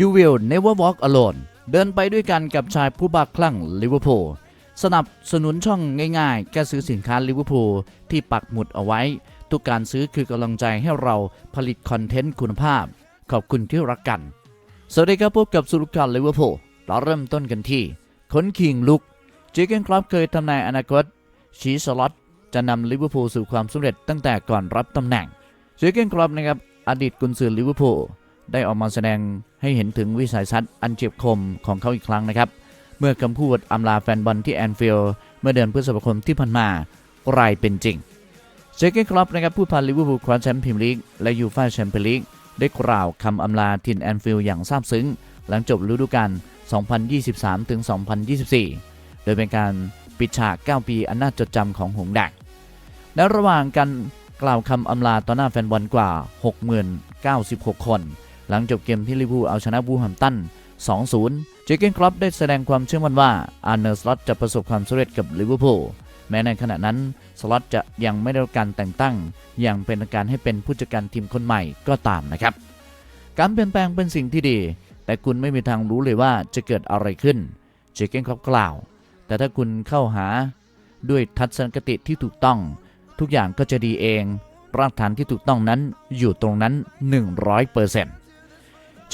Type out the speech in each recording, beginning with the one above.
You will never walk alone เดินไปด้วยกันกับชายผู้บ้าคลั่งลิเวอร์พูลสนับสนุนช่องง่ายๆ แค่ซื้อสินค้าลิเวอร์พูลที่ปักหมุดเอาไว้ ทุกการซื้อคือกำลังใจให้เราผลิตคอนเทนต์คุณภาพ ขอบคุณที่รักกัน สวัสดีครับพบกับสุรุการลิเวอร์พูลเราเริ่มต้นกันที่ขนคิงลุกเจเกนคลับเคยทำนายอนาคตชีสล็อตจะนำลิเวอร์พูลสู่ความสำเร็จตั้งแต่ก่อนรับตำแหน่งเจเกนคลับนะครับอดีตกุนซือลิเวอร์พูล ได้ออกมาแสดงให้เห็นถึงวิสัยทัศน์อันเฉียบคมของเขาอีกครั้งนะครับ เมื่อคำพูดอำลาแฟนบอลที่แอนฟิลด์เมื่อเดือนพฤษภาคมที่ผ่านมากลายเป็นจริงเจเกนคลับนะครับผู้พาลิเวอร์พูลคว้าแชมป์พรีเมียร์ลีกและยูฟ่าแชมเปี้ยนลีกได้กล่าวคำอำลาทินแอนฟิลด์อย่างซาบซึ้ง หลังจบฤดูกาล 2023ถึง2024 โดยเป็นการปิดฉาก 9 ปีอันน่าจดจำของหงส์แดงในระหว่างการกล่าวคำอำลาต่อหน้าแฟนบอลกว่า 60,096 คน หลังจบเกมที่ลิเวอร์พูลเอาชนะบูแฮมตัน 2-0 เจเกนคลับได้แสดงความเชื่อมั่นว่าอาร์เนอร์สล็อตจะประสบความสำเร็จกับลิเวอร์พูลแม้ในขณะนั้นสล็อตจะยังไม่ได้รับการแต่งตั้ง อย่างเป็นทางการให้เป็นผู้จัดการทีมคนใหม่ก็ตามนะครับ การเปลี่ยนแปลงเป็นสิ่งที่ดี แต่คุณไม่มีทางรู้เลยว่าจะเกิดอะไรขึ้น เจเกนคลับกล่าว แต่ถ้าคุณเข้าหาด้วยทัศนคติที่ถูกต้อง ทุกอย่างก็จะดีเอง รากฐานที่ถูกต้องนั้นอยู่ตรงนั้น 100%เ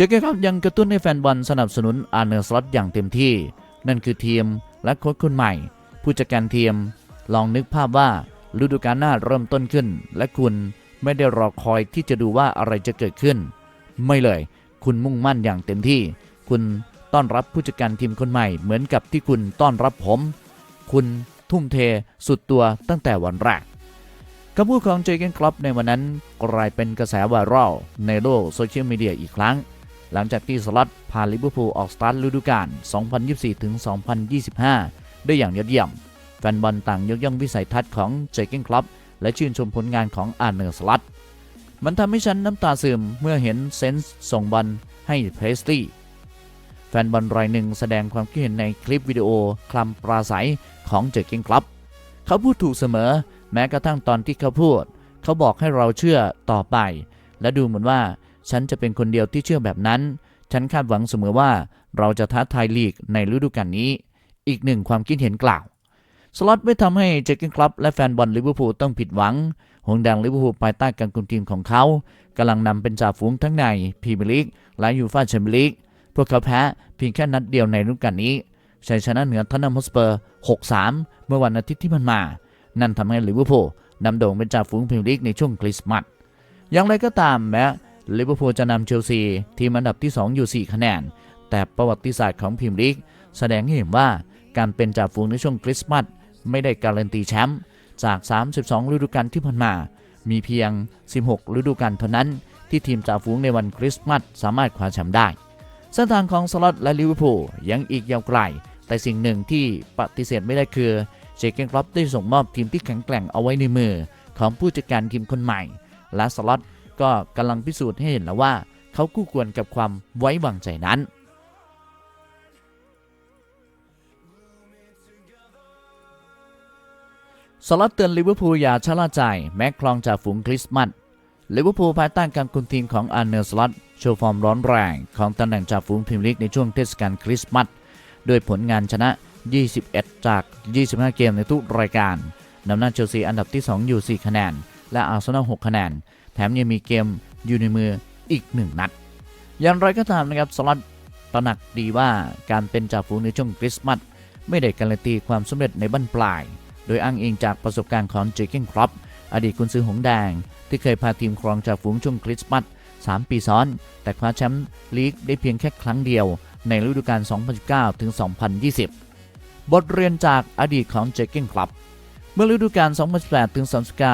จเกนคลับยังกระตุ้นให้แฟนบอลสนับสนุนอาร์เนอร์สล็อตอย่างเต็มที่ นั่นคือทีมและโค้ชคนใหม่ ผู้จัดการทีม ลองนึกภาพว่าฤดูกาลหน้าเริ่มต้นขึ้น และคุณไม่ได้รอคอยที่จะดูว่าอะไรจะเกิดขึ้น ไม่เลย คุณมุ่งมั่นอย่างเต็มที่ คุณต้อนรับผู้จัดการทีมคนใหม่ เหมือนกับที่คุณต้อนรับผม คุณทุ่มเทสุดตัวตั้งแต่วันแรกคำพูดของเจเกนคลับในวันนั้นกลายเป็นกระแสไวรัลในโลกโซเชียลมีเดียอีกครั้ง หลังจากที่สล็อตพาลิเวอร์พูลออกสตาร์ทฤดูกาล 2024-2025 ได้อย่างยอดเยี่ยม แฟนบอลต่างยกย่องวิสัยทัศน์ของเจเกนคลับและชื่นชมผลงานของอาร์เนอร์สลัตมันทำให้ฉันน้ำตาซึมเมื่อเห็นเซนส์ส่งบอลให้เพรสลีย์แฟนบอลรายหนึ่งแสดงความคิดเห็นในคลิปวิดีโอคลำปราศัยของเจเกนคลับ เขาพูดถูกเสมอแม้กระทั่งตอนที่เขาพูด เขาบอกให้เราเชื่อต่อไป และดูเหมือนว่า ฉันจะเป็นคนเดียวที่เชื่อแบบนั้น ฉันคาดหวังเสมอว่าเราจะท้าทายลีกในฤดูกาลนี้ อีกหนึ่งความคิดเห็นกล่าว สล็อตไม่ทำให้เจเกนคลับและแฟนบอลลิเวอร์พูลต้องผิดหวัง หงส์แดงลิเวอร์พูลภายใต้การคุมทีมของเขากำลังนำเป็นจ่าฝูงทั้งในพรีเมียร์ลีกและยูฟ่าแชมเปี้ยนลีก พวกเขาแพ้เพียงแค่นัดเดียวในฤดูกาลนี้ชัยชนะเหนือทอตแนมฮอสเปอร์ 6-3 เมื่อวันอาทิตย์ที่ผ่านมา นั่นทำให้ลิเวอร์พูลนำโด่งเป็นจ่าฝูงพรีเมียร์ลีกในช่วงคริสต์มาสอย่างไรก็ตามแม้ ลิเวอร์พูลจะนำเชลซี ทีมอันดับที่ 2 อยู่ 4 คะแนน แต่ประวัติศาสตร์ของพรีเมียร์ลีกแสดงให้เห็นว่าการเป็นจ่าฝูงในช่วงคริสต์มาสไม่ได้การันตีแชมป์จาก 32 ฤดูกาลที่ผ่านมา มีเพียง 16 ฤดูกาลเท่านั้น ที่ทีมจ่าฝูงในวันคริสต์มาสสามารถคว้าแชมป์ได้เส้นทางของสล็อตและลิเวอร์พูลยังอีกยาวไกล แต่สิ่งหนึ่งที่ปฏิเสธไม่ได้คือเจเกนคลับได้ส่งมอบทีมที่แข็งแกร่งเอาไว้ในมือ ของผู้จัดการทีมคนใหม่ และสล็อต ก็กำลังพิสูจน์ให้เห็นแล้วว่า เขาคู่ควรกับความไว้วางใจนั้น สล็อตเตือนลิเวอร์พูลอย่าชะล่าใจ แม้คลองจากฝูงคริสต์มาสลิเวอร์พูลภายใต้การคุมทีมของอาร์เนอร์สล็อตโชว์ฟอร์มร้อนแรงของตำแหน่งจ่าฝูงพรีเมียร์ลีกในช่วงเทศกาลคริสต์มาสโดยผลงานชนะ 21 จาก 25 เกมในทุกรายการนำหน้าเชลซีอันดับที่ 2 อยู่ 4 คะแนน และอาร์เซนอล6คะแนน แถมยังมีเกมอยู่ในมืออีก 1 นัด อย่างไรก็ตามนะครับสล็อตตระหนักดีว่าการเป็นจ่าฝูงในช่วงคริสต์มาสไม่ได้การันตีความสำเร็จในบั้นปลาย โดยอ้างอิงจากประสบการณ์ของเจเกนครอปอดีตกุนซือหงส์แดง ที่เคยพาทีมครองจ่าฝูงช่วงคริสต์มาส3 ปีซ้อน แต่คว้าแชมป์ลีกได้เพียงแค่ครั้งเดียว ในฤดูกาล 2019 ถึง 2020 บทเรียนจากอดีตของเจเกนคลับ เมื่อฤดูกาล 2018 ถึง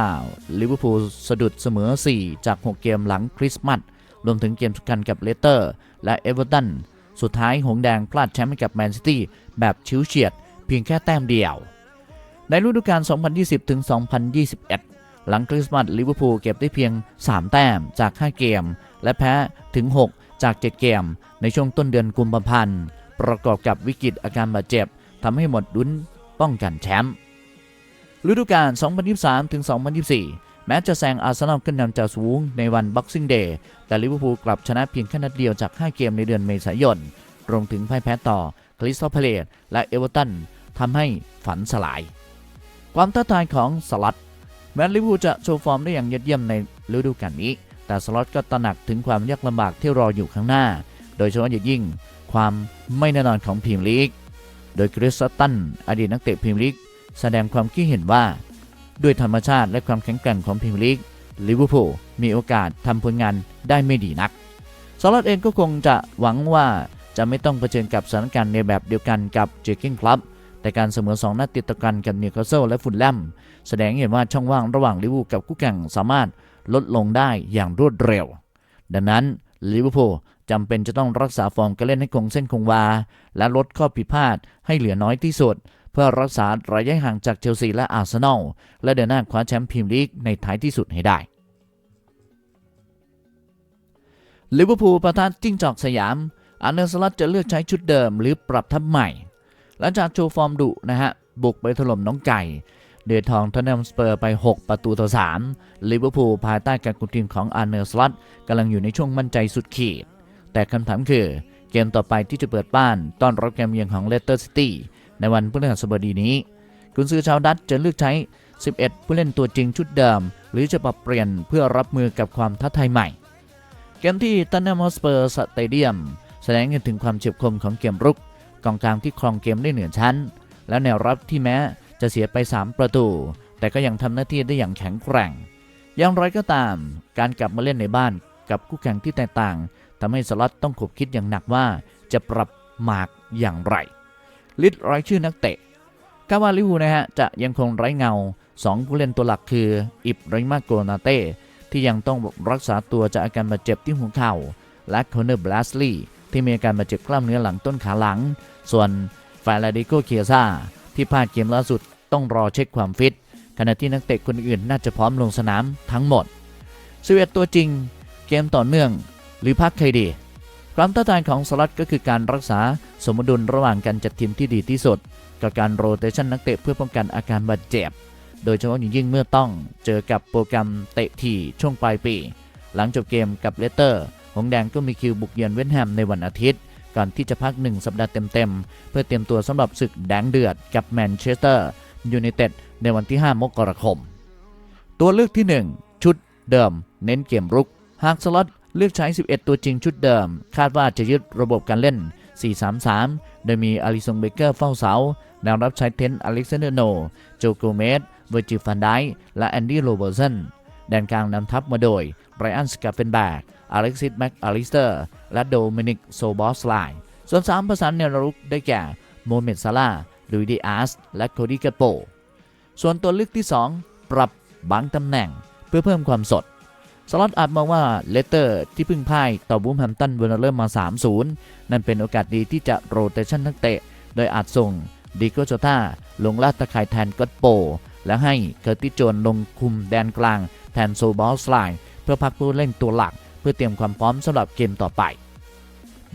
2019 ลิเวอร์พูลสะดุดเสมอ 4 จาก 6 เกมหลังคริสต์มาส รวมถึงเกมสำคัญกับเลสเตอร์ และเอเวอร์ตัน สุดท้ายหงส์แดงพลาดแชมป์ให้กับแมนซิตี้แบบชิวเฉียด เพียงแค่แต้มเดียว ในฤดูกาล 2020 ถึง 2021 หลังคริสต์มาส ลิเวอร์พูลเก็บได้เพียง 3 แต้มจาก 5 เกม และแพ้ถึง 6 จาก 7 เกม ในช่วงต้นเดือนกุมภาพันธ์ ประกอบกับวิกฤตอาการบาดเจ็บทำให้หมดดุนป้องกันแชมป์ ฤดูกาล 2023ถึง2024 แม้จะแซงอาร์เซนอลขึ้นนำจากสูงในวัน Boxing Day แต่ลิเวอร์พูลกลับชนะเพียงแค่นัดเดียวจาก 5 เกมในเดือนเมษายน รวมถึงพ่ายแพ้ต่อคริสตัลพาเลตและเอเวอร์ตันทำให้ฝันสลาย ความท้าทายของสลัดแม้ลิเวอร์พูลจะโชว์ฟอร์มได้อย่างยอดเยี่ยมในฤดูกาลนี้ แต่สล็อตก็ตระหนักถึงความยากลำบากที่รออยู่ข้างหน้า โดยเฉพาะอย่างยิ่งความไม่แน่นอนของพรีเมียร์ลีก โดยคริสตันอดีตนักเตะพรีเมียร์ลีก แสดงความคิดเห็นว่า ด้วยธรรมชาติและความแข็งแกร่งของพรีเมียร์ลีกลิเวอร์พูลมีโอกาสทำผลงานได้ไม่ดีนักสล็อตเองก็คงจะหวังว่าจะไม่ต้องเผชิญกับสถานการณ์ในแบบเดียวกันกับเจอร์กินคลับแต่การเสมอสองนัดติดต่อกันกับนิวคาสเซิลและฟุตแลมแสดงให้เห็นว่าช่องว่างระหว่างลิเวอร์พูลกับคู่แข่งสามารถลดลงได้อย่างรวดเร็ว ดังนั้นลิเวอร์พูลจำเป็นจะต้องรักษาฟอร์มการเล่นให้คงเส้นคงวา และลดข้อผิดพลาดให้เหลือน้อยที่สุด พื่อรักษาระยะห่างจากเชลซีและอาร์เซนอลและเดินหน้าคว้าแชมป์พรีเมียร์ลีกในท้ายที่สุดให้ได้ลิเวอร์พูลประทานจิ้งจอกสยามอันเดอร์สลัตจะเลือกใช้ชุดเดิมหรือปรับทัพใหม่ หลังจากโชว์ฟอร์มดุนะฮะ บุกไปถล่มน้องไก่ เดือดทองทอนแนมสเปอร์ไป 6 ประตูต่อ3ลิเวอร์พูลภายใต้การคุมทีมของอาร์เนอร์สลัตกำลังอยู่ในช่วงมั่นใจสุดขีด แต่คำถามคือ เกมต่อไปที่จะเปิดบ้านต้อนรับเกมเยือนของเลสเตอร์ซิตี้ ในวันพฤหัสบดีนี้ กุนซือชาวดัตช์จะเลือกใช้ 11 ผู้เล่นตัวจริงชุดเดิม หรือจะปรับเปลี่ยนเพื่อรับมือกับความท้าทายใหม่ เกมที่ตันเนมอสเปอร์สเตเดียม แสดงให้ถึงความเฉียบคมของเกมรุก กองกลางที่ครองเกมได้เหนือชั้น และแนวรับที่แม้จะเสียไป 3 ประตู แต่ก็ยังทำหน้าที่ได้อย่างแข็งแกร่งอย่างไรก็ตาม การกลับมาเล่นในบ้านกับคู่แข่งที่แตกต่างทำให้สล็อตต้องขบคิดอย่างหนักว่าจะปรับหมากอย่างไร ลิดรายชื่อนักเตะกาวาลิวูนะฮะจะยังคงไร้เงา 2 ผู้เล่นตัวหลักคือ อิบริมาโกนาเต้ที่ยังต้องรักษาตัวจากอาการบาดเจ็บที่หัวเข่า และคอนเนอร์บลัสลีที่มีอาการบาดเจ็บกล้ามเนื้อหลังต้นขาหลัง ส่วนฟาลาดิโกเคียซาที่พลาดเกมล่าสุดต้องรอเช็คความฟิต ขณะที่นักเตะคนอื่นน่าจะพร้อมลงสนามทั้งหมด11ตัวจริง เกมต่อเนื่อง หรือพักใครดี ความท้าทายของสลัดก็คือการรักษาสมดุลระหว่างการจัดทีมที่ดีที่สุด กับการโรเตชันนักเตะเพื่อป้องกันอาการบาดเจ็บ โดยเฉพาะอย่างยิ่งเมื่อต้องเจอกับโปรแกรมเตะที่ช่วงปลายปี หลังจบเกมกับเลสเตอร์ หงแดงก็มีคิวบุกเยือนเวสต์แฮมในวันอาทิตย์ ก่อนที่จะพัก 1 สัปดาห์เต็มๆ เพื่อเตรียมตัวสำหรับศึกแดงเดือดกับแมนเชสเตอร์ยูไนเต็ดในวันที่ 5 มกราคม ตัวเลือกที่ 1 ชุดเดิม เน้นเกมรุก หากสล็อต เลือกใช้ 11 ตัวจริงชุดเดิม คาดว่าจะยึดระบบการเล่น 4-3-3 โดยมีอลิซงเบเกอร์เฝ้าเสา แนวรับใช้เทนอเล็กซานเดอร์โน โจโกเมสเวอร์จิฟันไดและแอนดี้โรเบอร์สันแดนกลางนำทัพมาโดยไบรอันสกาเฟนแบกอเล็กซิสแม็กอลิสเตอร์ และโดมินิกโซบอสไลส่วนสามประสานแนวรุกได้แก่โมเมดซาลาลุยดีอาส และโคดี้กาโป ส่วนตัวเลือกที่ 2 ปรับบางตำแหน่งเพื่อเพิ่มความสด สล็อตอาจมองว่าเลสเตอร์ที่เพึ่งพ่ายต่อบูมแฮมตันเวอร์เริ่มมา 3-0 นั่นเป็นโอกาสดีที่จะโรเตชันนักเตะ โดยอาจส่งดิโกโจตาลงลาดตะข่ายแทนก็ตโป และให้เคอร์ติโจนลงคุมแดนกลาง แทนโซบอลสไลน์เพื่อพักผู้เล่นตัวหลัก เพื่อเตรียมความพร้อมสำหรับเกมต่อไป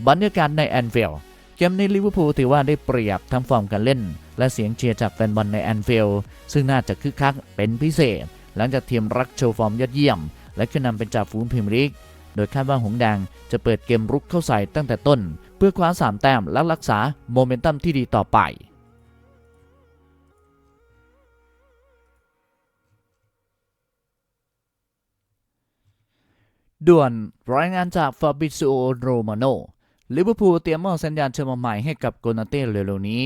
บรรยากาศในแอนฟิลด์เกมในลิเวอร์พูลถือว่าได้เปรียบทั้งฟอร์มการเล่น และเสียงเชียร์จากแฟนบอลในแอนฟิลด์ซึ่งน่าจะคึกคักเป็นพิเศษ หลังจากทีมรักโชว์ฟอร์มยอดเยี่ยม และขึ้นนำเป็นจ่าฝูงพรีเมียร์ลีก โดยคาดว่าหงแดงจะเปิดเกมรุกเข้าใส่ตั้งแต่ต้น เพื่อคว้า 3 แต้มและรักษาโมเมนตัมที่ดีต่อไปด่วนรายงานจากฟาบิซิโอโรมาโนลิเวอร์พูลเตรียมมอบสัญญาเชิญมาใหม่ให้กับโกนาเต้เร็วๆนี้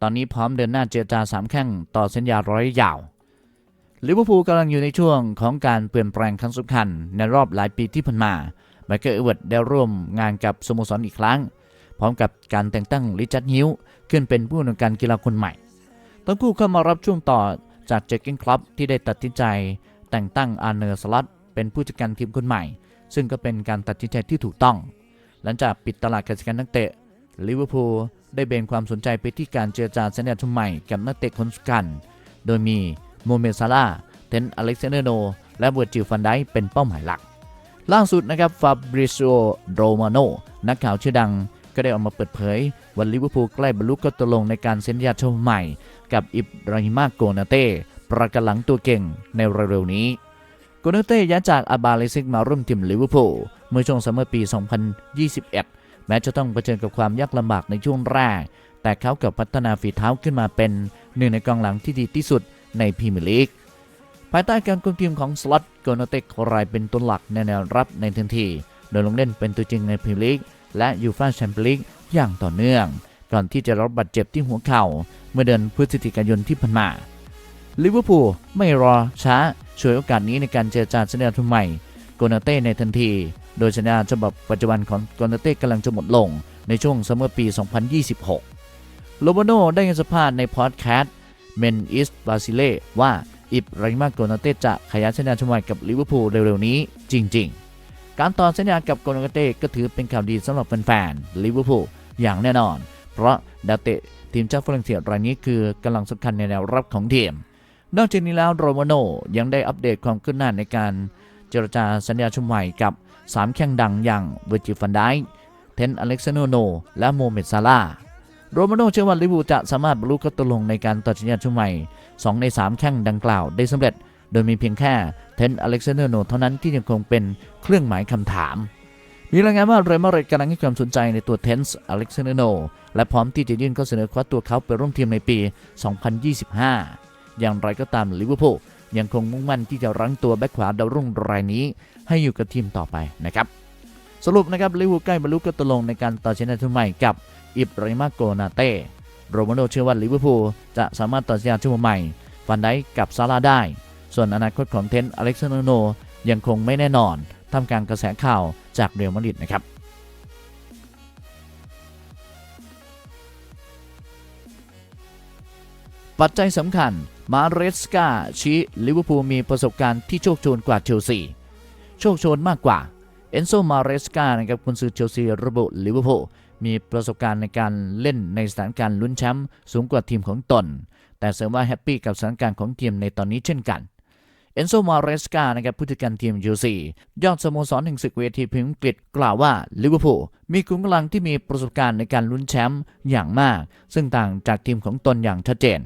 ตอนนี้พร้อมเดินหน้าเจรจาสามแข้งต่อสัญญาร้อยยาว ลิเวอร์พูลกำลังอยู่ในช่วงของการเปลี่ยนแปลงครั้งสำคัญในรอบหลายปีที่ผ่านมาไมเคิลเอเวิร์ดได้ร่วมงานกับสโมสรอีกครั้ง พร้อมกับการแต่งตั้งริชาร์ดฮิวขึ้นเป็นผู้อำการกีฬาคนใหม่ ทั้งคู่เข้ามารับช่วงต่อจากเจคกินคลับที่ได้ตัดสินใจ แต่งตั้งอาร์เนอร์สลัตเป็นผู้จัดการทีมคนใหม่ ซึ่งก็เป็นการตัดสินใจที่ถูกต้อง หลังจากปิดตลาดการจัดการนักเตะลิเวอร์พูลได้เบนความสนใจไปที่การเจรจาสัญญาชุมใหม่กับนักเตะคนสำคัญ โดยมี โมเมซาลาเทนอเล็กซานเดโน และเวอร์จิลฟันไดเป็นเป้าหมายหลัก ล่าสุดนะครับฟาบริโซโรมาโนนักข่าวชื่อดังก็ได้ออกมาเปิดเผยวันลิเวอร์พูลใกล้บรรลุข้อตกลงในการเซ็นสัญญาชมใหม่ กับอิบราฮิมาโกนาเต้ประกันหลังตัวเก่งในเร็วๆนี้โกเนเต้ย้ายจากอาบาเลซิกมาร่วมทีมลิเวอร์พูลเมื่อช่วงซัมเมอร์ปี 2021 แม้จะต้องเผชิญกับความยากลำบากในช่วงแรก แต่เขากับพัฒนาฝีเท้าขึ้นมาเป็นหนึ่งในกองหลังที่ดีที่สุด ในพรีเมียร์ลีกภายใต้การคุมทีมของสล็อตโกนเต้กลายเป็นตัวหลักในแนวรับในทันที โดยลงเล่นเป็นตัวจริงในพรีเมียร์ลีกและยูฟ่าแชมเปี้ยนลีกอย่างต่อเนื่อง ก่อนที่จะรับบาดเจ็บที่หัวเข่า เมื่อเดือนพฤศจิกายนที่ผ่านมาลิเวอร์พูลไม่รอช้าช่วยโอกาสนี้ในการเจรจาสัญญาทุนใหม่โกนาเต้ในทันที โดยสัญญาฉบับปัจจุบันของโกนาเต้กำลังจะหมดลงในช่วงซัมเมอร์ปี 2026 โลโบโนได้ให้สัมภาษณ์ในพอดแคสต์ เมนอิสบาซิเล่ว่าอิบราฮิมาโกนาเต้จะขยายสัญญาทุนใหม่กับลิเวอร์พูลเร็วๆนี้จริง ๆ การต่อสัญญากับโกนาเต้ก็ถือเป็นข่าวดีสำหรับแฟนๆลิเวอร์พูลอย่างแน่นอน เพราะดาวเตะทีมชาติฝรั่งเศสรายนี้คือกำลังสำคัญในแนวรับของทีม นอกจากนี้แล้วโรมาโนยังได้อัปเดตความคืบหน้าในการเจรจาสัญญาชุมใหม่กับ 3 แข้งดังอย่างเวอร์จิฟันไดเทนอเล็กซานโน และโมเมดซาลา โรมาโน่เชื่อว่าลิเวอร์พูลจะสามารถบรรลุข้อตกลงในการต่อสัญญาชุมใหม่ 2 ใน 3 แข้งดังกล่าวได้สำเร็จ โดยมีเพียงแค่เทนอเล็กซานโนเท่านั้นที่ยังคงเป็นเครื่องหมายคำถาม มีรายงานว่าเรมาดริดกำลังให้ความสนใจในตัวเทนส์อเล็กซานโนและพร้อมที่จะยื่นข้อเสนอคว้าตัวเขาไปร่วมทีมในปี 2025 อย่างไรก็ตามลิเวอร์พูลยังคงมุ่งมั่นที่จะรั้งตัวแบ็คขวาดาวรุ่งรายนี้ ให้อยู่กับทีมต่อไปนะครับสรุปนะครับลิเวอร์พูลใกล้บรรลุข้อตกลงในการต่อสัญญาทุนใหม่กับ อิบริมาโกนาเต้โรมาโนเชื่อว่าลิเวอร์พูลจะสามารถต่อสัญญาชุดใหม่ฟันได้กับซาลาได้ ส่วนอนาคตของเทนอเล็กซานโนยังคงไม่แน่นอนทำกลารกระแสข่าวจากเรอัลมาดริดนะครับปัจจัยสำคัญ มาเรสกาชี้ลิเวอร์พูลมีประสบการณ์ที่โชคโชนกว่าเชลซี โชคโชนมากกว่า เอนโซมาเรสกานะครับคุณซื้อเชลซีระบุลิเวอร์พูล มีประสบการณ์ในการเล่นในสถานการณ์ลุ้นแชมป์สูงกว่าทีมของตน แต่เสริมว่าแฮปปี้กับสถานการณ์ของทีมในตอนนี้เช่นกัน เอนโซมาเรสกานะครับผู้จัดการทีมเชลซียอดสโมสรแห่งศึกเวทีพรีเมียร์อังกฤษกล่าวว่าลิเวอร์พูลมีขุมกำลังที่มีประสบการณ์ในการลุ้นแชมป์อย่างมาก ซึ่งต่างจากทีมของตนอย่างชัดเจน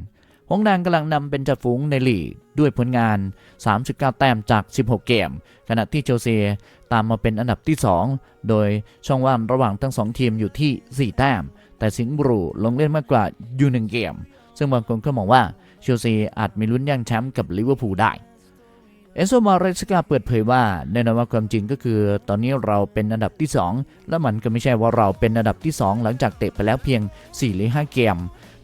หงส์แดงกำลังนำเป็นจ่าฝูงในลีกด้วยผลงาน 39 แต้มจาก 16 เกม ขณะที่เชลซี ตามมาเป็นอันดับที่ 2 โดยช่องว่างระหว่างทั้ง 2 ทีมอยู่ที่ 4 แต้ม แต่สิงห์บรูลงเล่นมากกว่าอยู่หนึ่งเกม ซึ่งบางคนก็มองว่าเชลซีอาจมีลุ้นย่างแชมป์กับลิเวอร์พูลได้ เอโซมาเรสกาเปิดเผยว่าแน่นอนว่าความจริงก็คือ ตอนนี้เราเป็นอันดับที่ 2 และมันก็ไม่ใช่ว่าเราเป็นอันดับที่ 2 หลังจากเตะไปแล้วเพียง 4 หรือ 5 เกม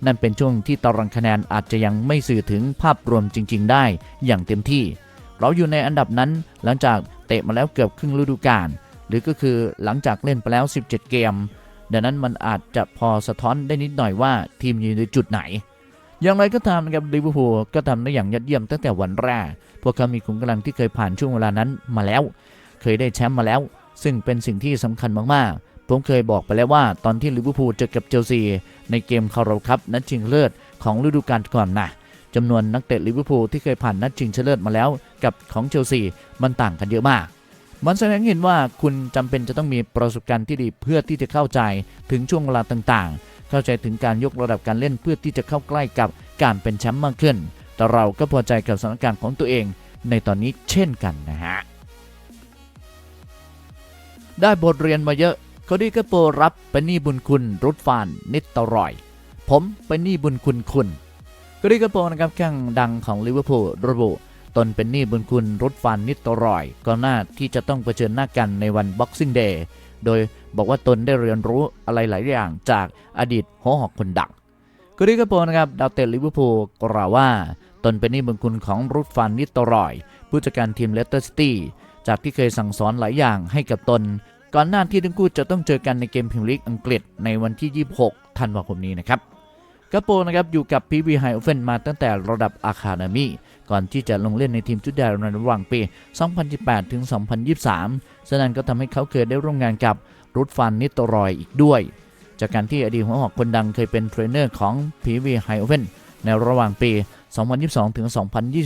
นั่นเป็นช่วงที่ตารางคะแนนอาจจะยังไม่สื่อถึงภาพรวมจริง ๆ ได้อย่างเต็มที่ เราอยู่ในอันดับนั้นหลังจาก เตะมาแล้วเกือบครึ่งฤดูกาลหรือก็คือหลังจากเล่นไปแล้ว 17 เกม ดังนั้นมันอาจจะพอสะท้อนได้นิดหน่อยว่าทีมอยู่ในจุดไหน อย่างไรก็ตามนะครับลิเวอร์พูลก็ทำได้อย่างยอดเยี่ยมตั้งแต่วันแรก พวกเขามีขุมกำลังที่เคยผ่านช่วงเวลานั้นมาแล้ว เคยได้แชมป์มาแล้ว ซึ่งเป็นสิ่งที่สำคัญมากๆผมเคยบอกไปแล้วว่าตอนที่ลิเวอร์พูลเจอกับเชลซีในเกมคาราคัพนัดชิงเลิศของฤดูกาลก่อนนะ จำนวนนักเตะลิเวอร์พูลที่เคยผ่านนัดชิงชนะเลิศมาแล้วกับของเชลซีมันต่างกันเยอะมาก มันแสดงให้เห็นว่าคุณจำเป็นจะต้องมีประสบการณ์ที่ดีเพื่อที่จะเข้าใจถึงช่วงเวลาต่างๆ เข้าใจถึงการยกระดับการเล่นเพื่อที่จะเข้าใกล้กับการเป็นแชมป์มากขึ้น แต่เราก็พอใจกับสถานการณ์ของตัวเอง ในตอนนี้เช่นกันนะฮะ ได้บทเรียนมาเยอะคดี้ก็โปรรับเป็นหนี้บุญคุณรุดฟานนิดตรอย ผมเป็นหนี้บุญคุณคุณ โคดี้ก็โปนะครับแข้งดังของลิเวอร์พูลระบุ ตนเป็นหนี้บุญคุณรุดฟานนิตรอยก่อนหน้าที่จะต้องเผชิญหน้ากันในวัน Boxing Day โดยบอกว่าตนได้เรียนรู้อะไรหลายอย่างจากอดีตหัวหอกคนดังกริกาโปนะครับดาวเตะลิเวอร์พูลกล่าวว่า ตนเป็นหนี้บุญคุณของรูทฟานนิตรอย ผู้จัดการทีมเลสเตอร์ซิตี้จากที่เคยสั่งสอนหลายอย่างให้กับตน ก่อนหน้าที่ทั้งคู่จะต้องเจอกันในเกมพรีเมียร์ลีกอังกฤษในวันที่ 26 ธันวาคมนี้นะครับ กาโปนะครับอยู่กับพีวีไฮโอเฟนมาตั้งแต่ระดับอาคาเดมีก่อนที่จะลงเล่นในทีมชุดใหญ่ในระหว่างปี 2018 ถึง 2023 ฉะนั้นก็ทำให้เขาเคยได้ร่วมงานกับรูทฟานนิตรอยอีกด้วย จากการที่อดีตหัวหอกคนดังเคยเป็นเทรนเนอร์ของ PV h i o v e n ในระหว่างปี 2022 ถึง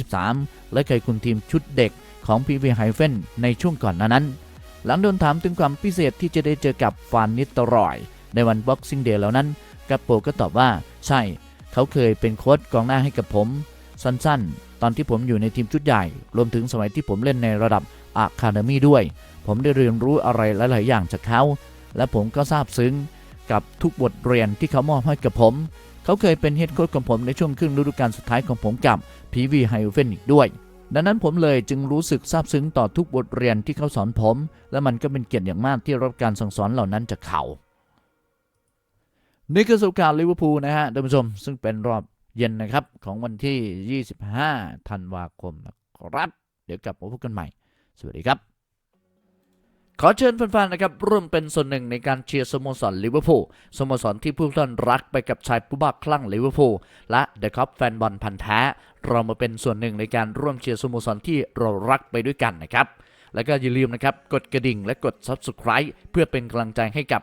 2023 และเคยคุมทีมชุดเด็กของ PV h i o v e n ในช่วงก่อนนั้น หลังโดนถามถึงความพิเศษที่จะได้เจอกับฟานนิตรอย ในวัน Boxing Day แล้วนั้น กัปโปก็ตอบว่า ใช่ เขาเคยเป็นโค้ชกองหน้าให้กับผม สั้นๆ ตอนที่ผมอยู่ในทีมชุดใหญ่ รวมถึงสมัยที่ผมเล่นในระดับอะคาเดมี่ด้วย ผมได้เรียนรู้อะไรหลายๆ อย่างจากเขา และผมก็ซาบซึ้งกับทุกบทเรียนที่เขามอบให้กับผม เขาเคยเป็นเฮดโค้ชของผมในช่วงครึ่งฤดูกาลสุดท้ายของผมกับพีวีไฮเฟนอีกด้วย ดังนั้นผมเลยจึงรู้สึกซาบซึ้งต่อทุกบทเรียนที่เขาสอนผม และมันก็เป็นเกียรติอย่างมากที่รับการสั่งสอนเหล่านั้นจากเขา นี่คือสุการลิเวอร์พูลนะฮะท่านผู้ชม ซึ่งเป็นรอบเย็นนะครับ ของวันที่ 25 ธันวาคมนะครับ เดี๋ยวกลับมาพบกันใหม่ สวัสดีครับ ขอเชิญแฟนๆนะครับร่วมเป็นส่วนหนึ่งในการเชียร์สโมสรลิเวอร์พูลสโมสรที่ผู้ท่านรักไปกับชายผู้บ้าคลั่งลิเวอร์พูลและเดอะคัพแฟนบอลพันธ์แท้ เรามาเป็นส่วนหนึ่งในการร่วมเชียร์สโมสรที่เรารักไปด้วยกันนะครับแล้วก็อย่าลืมนะครับ กดกระดิ่งและกด Subscribe เพื่อเป็นกำลังใจให้กับ